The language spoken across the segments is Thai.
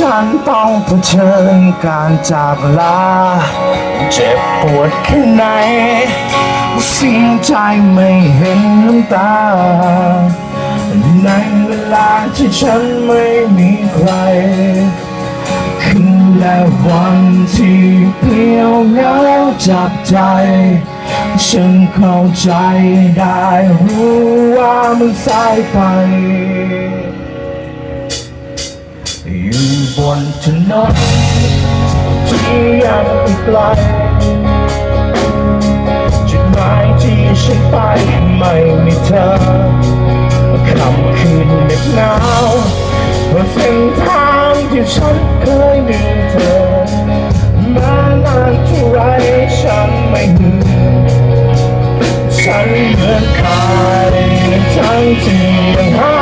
ฉันต้องเผชิญการจากลา เจ็บปวดแค่ไหนเสียใจไม่เห็นน้ำตา ในเวลาที่ฉันไม่มีใคร คืนและวันที่เปลี่ยวเหงาจับใจ ฉันเข้าใจได้รู้ว่ามันสายไป บนถนนที่ยังอีกไกลจุดหมายที่ฉันไปไม่มีเธอคำคืนเหน็บหนาวเส้นทางที่ฉันเคยมีเธอมานานเท่าไรฉันไม่เหนื่อฉันเหมือนใครทั้งที่ยังหา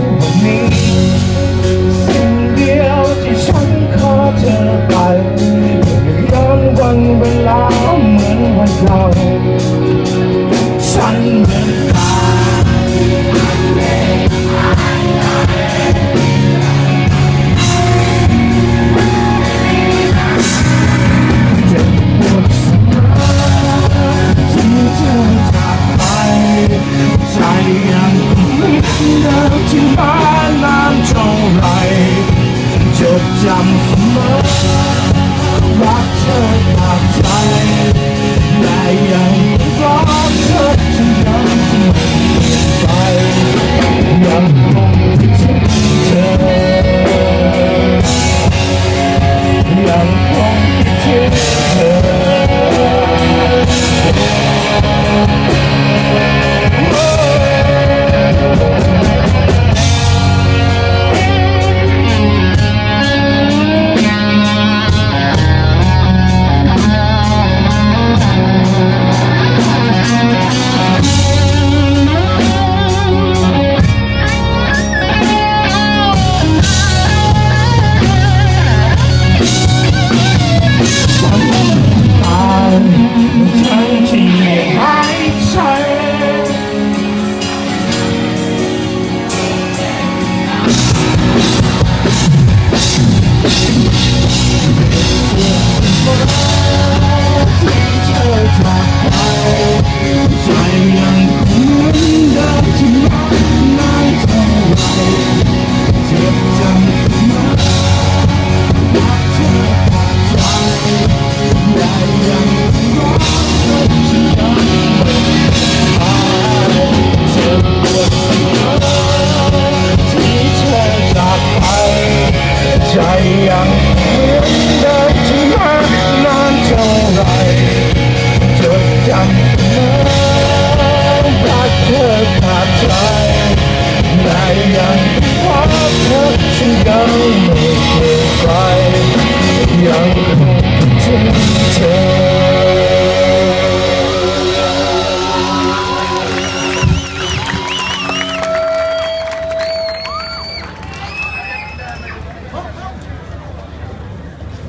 กว่านี้ สิ่งเดียวที่ฉันขอเธอไปอย่าย้อนวันเวลาเหมือนวันเก่า Yeah.